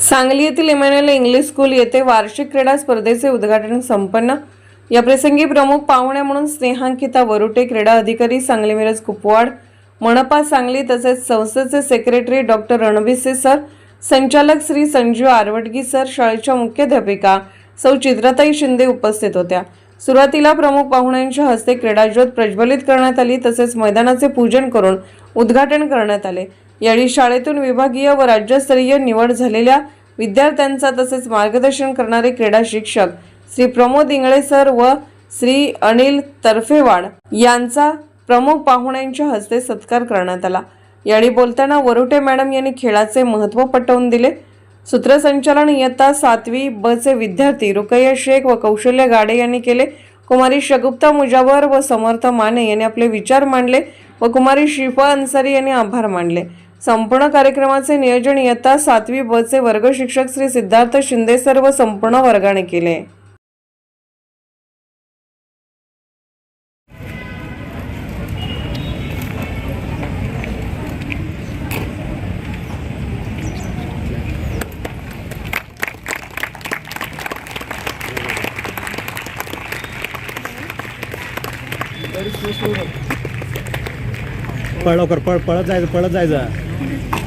सांगली येथील Emmanuel English school येथे वार्षिक क्रीडा स्पर्धेचे उद्घाटन संपन्न. या प्रसंगी प्रमुख पाहुण्या म्हणून स्नेहांकिता वरुटे क्रीडा अधिकारी सांगली मिरज कुपवाड मनपा सांगली तसेच संस्थेचे सेक्रेटरी डॉक्टर रणविसे सर संचालक श्री संजीव आरवटगी सर शाळेच्या मुख्याध्यापिका सौ चित्रताई शिंदे उपस्थित होत्या. सुरुवातीला प्रमुख पाहुण्यांच्या हस्ते क्रीडाज्योत प्रज्वलित करण्यात आली तसेच मैदानाचे पूजन करून उद्घाटन करण्यात आले. यावेळी शाळेतून विभागीय व राज्यस्तरीय निवड झालेल्या विद्यार्थ्यांचा तसेच मार्गदर्शन करणारे क्रीडा शिक्षक श्री प्रमोद इंगळे सर व श्री अनिल तर्फेवाड यांचा प्रमुख पाहुण्यांच्या हस्ते सत्कार करण्यात आला. यावेळी बोलताना वरुटे मॅडम यांनी खेळाचे महत्त्व पटवून दिले. सूत्रसंचालन इयत्ता सातवी ब चे विद्यार्थी रुकय्या शेख व कौशल्य गाडे यांनी केले. कुमारी शगुप्ता मुजावर व समर्थ माने यांनी आपले विचार मांडले व कुमारी शिफा अन्सारी यांनी आभार मानले. संपूर्ण कार्यक्रमाचे नियोजन इयत्ता सातवी बचे चे वर्ग शिक्षक श्री सिद्धार्थ शिंदे सर्व संपूर्ण वर्गाने केले. पळ लवकर पळ पळत जायचं पळत जायचं. Thank you.